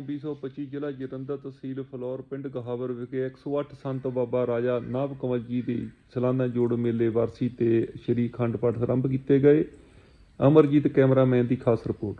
2025 ਜ਼ਿਲ੍ਹਾ ਜਲੰਧਰ ਤਹਿਸੀਲ ਫਲੌਰ ਪਿੰਡ ਗਹਾਵਰ ਵਿਖੇ 108 ਸੰਤ ਬਾਬਾ ਰਾਜਾ ਨਾਭ ਕੰਵਲ ਜੀ ਦੇ ਸਾਲਾਨਾ ਜੋੜ ਮੇਲੇ ਵਾਰਸੀ ਤੇ ਸ਼੍ਰੀ ਅਖੰਡ ਪਾਠ ਆਰੰਭ ਕੀਤੇ ਗਏ। ਅਮਰਜੀਤ ਕੈਮਰਾਮੈਨ ਦੀ ਖਾਸ ਰਿਪੋਰਟ।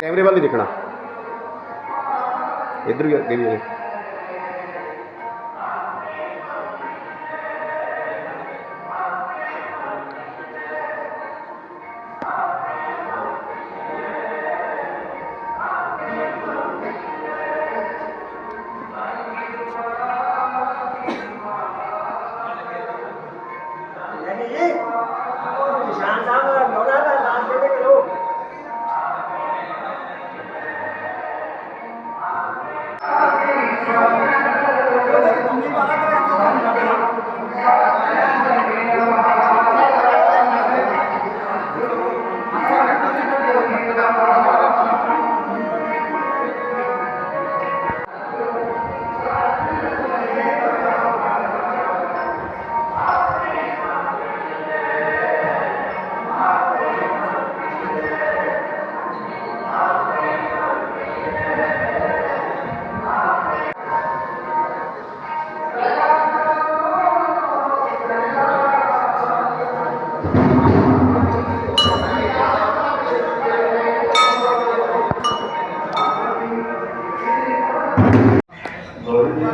ਕੈਮਰੇ ਵੱਲ ਦੇਖਣਾ। ਇੱਧਰ ਵੀ ਅੱਗੇ ਵੀ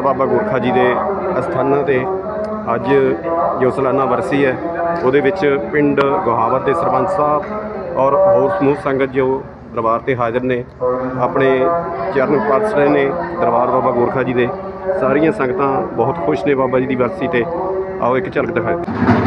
ਦਰਬਾਰ ਬਾਬਾ ਗੋਰਖਾ ਜੀ ਦੇ ਅਸਥਾਨਾਂ ਤੇ ਅੱਜ ਜੋ ਸਲਾਨਾ ਵਰਸੀ ਹੈ, ਉਹਦੇ ਵਿੱਚ ਪਿੰਡ ਗੁਹਾਵਰ ਦੇ ਸਰਪੰਚ ਸਾਹਿਬ ਔਰ ਹੋਰ ਸਮੂਹ ਸੰਗਤ ਜੋ ਦਰਬਾਰ ਤੇ ਹਾਜ਼ਰ ਨੇ, ਆਪਣੇ ਚਰਨ ਪਰਸ ਰਹੇ ਨੇ ਦਰਬਾਰ ਬਾਬਾ ਗੋਰਖਾ ਜੀ ਦੇ। ਸਾਰੀਆਂ ਸੰਗਤਾਂ ਬਹੁਤ ਖੁਸ਼ ਨੇ ਬਾਬਾ ਜੀ ਦੀ ਵਰਸੀ ਤੇ। ਆਓ ਇੱਕ ਝਲਕ ਦਿਖਾਓ।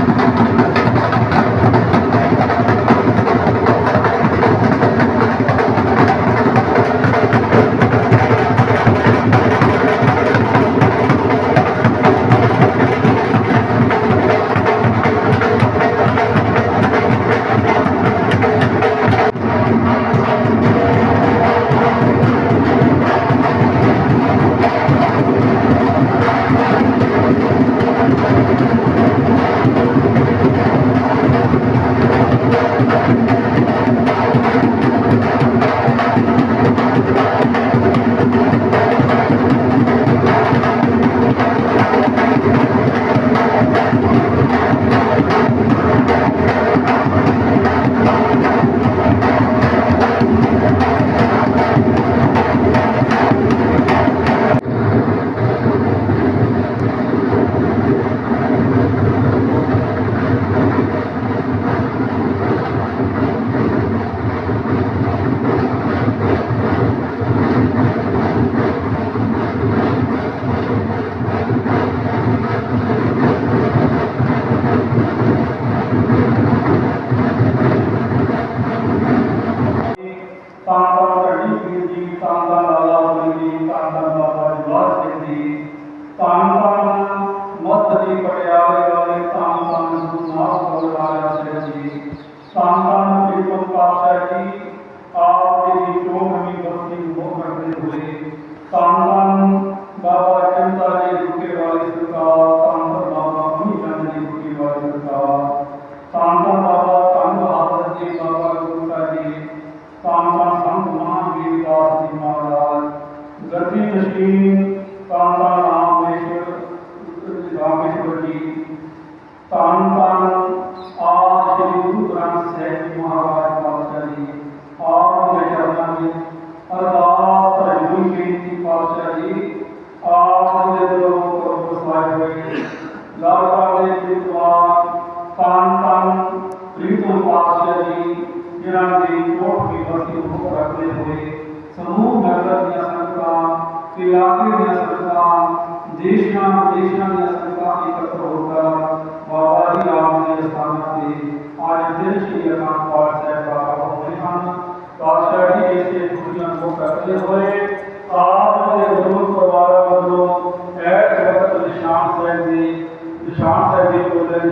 தான்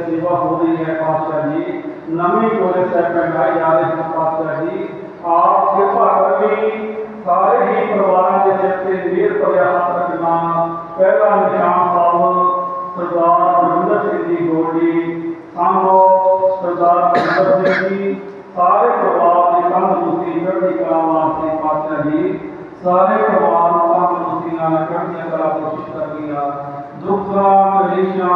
सेवा हो रही है पातशाह जी। नवी कॉलेज है पंडाई जा रहे हैं पातशाह जी। आप कृपा करके सारे ही परिवार के सबसे मेर प्रयास रखना पहला निशान साहब सरदार अमरिंदर सिंह जी गोल्डी सांभो सरदार अमरिंदर सिंह जी। सारे परिवार की तंदुरुस्ती चढ़ती कला वास्ते पातशाह जी। सारे परिवार तंदुरुस्ती ना चढ़ती कला कोशिश कर लिया दुख मलेशिया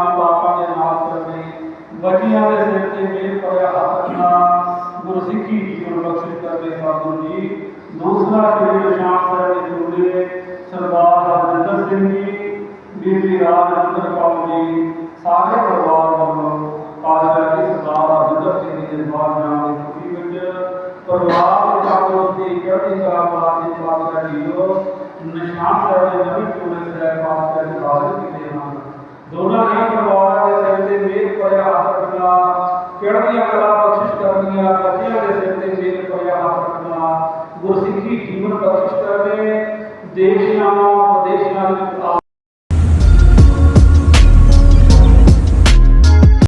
ਬੱਚਿਆਂ ਦੇ ਸਿਰ ਤੇ ਮੇਰ ਭਰਿਆ ਹੱਥ ਰੱਖਣਾ ਗੁਰਸਿੱਖੀ ਜੀਵਨ ਬਖਸ਼ਿਸ਼ ਕਰਦੇ ਸਾਧੂ ਜੀ ਦੂਸਰਾ ਸ਼੍ਰੀ ਨਿਸ਼ਾਨ ਸਾਹਿਬ ਦੇ ਜੁੜੇ ਸਰਦਾਰ ਹਰਜਿੰਦਰ ਸਿੰਘ ਜੀ ਬੀਬੀ ਰਾਜਿੰਦਰ ਕੌਰ ਜੀ ਸਾਰੇ ਪਰਿਵਾਰ ਵੱਲੋਂ ਚੜ੍ਹਦੀਆਂ ਕਲਾ ਬਖਸ਼ਿਸ਼ ਕਰਨੀਆਂ, ਬੱਚਿਆਂ ਦੇ ਸਿਰ ਤੇ ਮੇਲ ਪਰਿਆ ਰੱਖਣਾ, ਗੁਰਸਿੱਖੀ ਜੀਵਨ ਬਖਸ਼ਿਸ਼ ਕਰਦੇ ਦੇਸ਼ਾਂ ਵਿਦੇਸ਼ਾਂ ਵਿੱਚ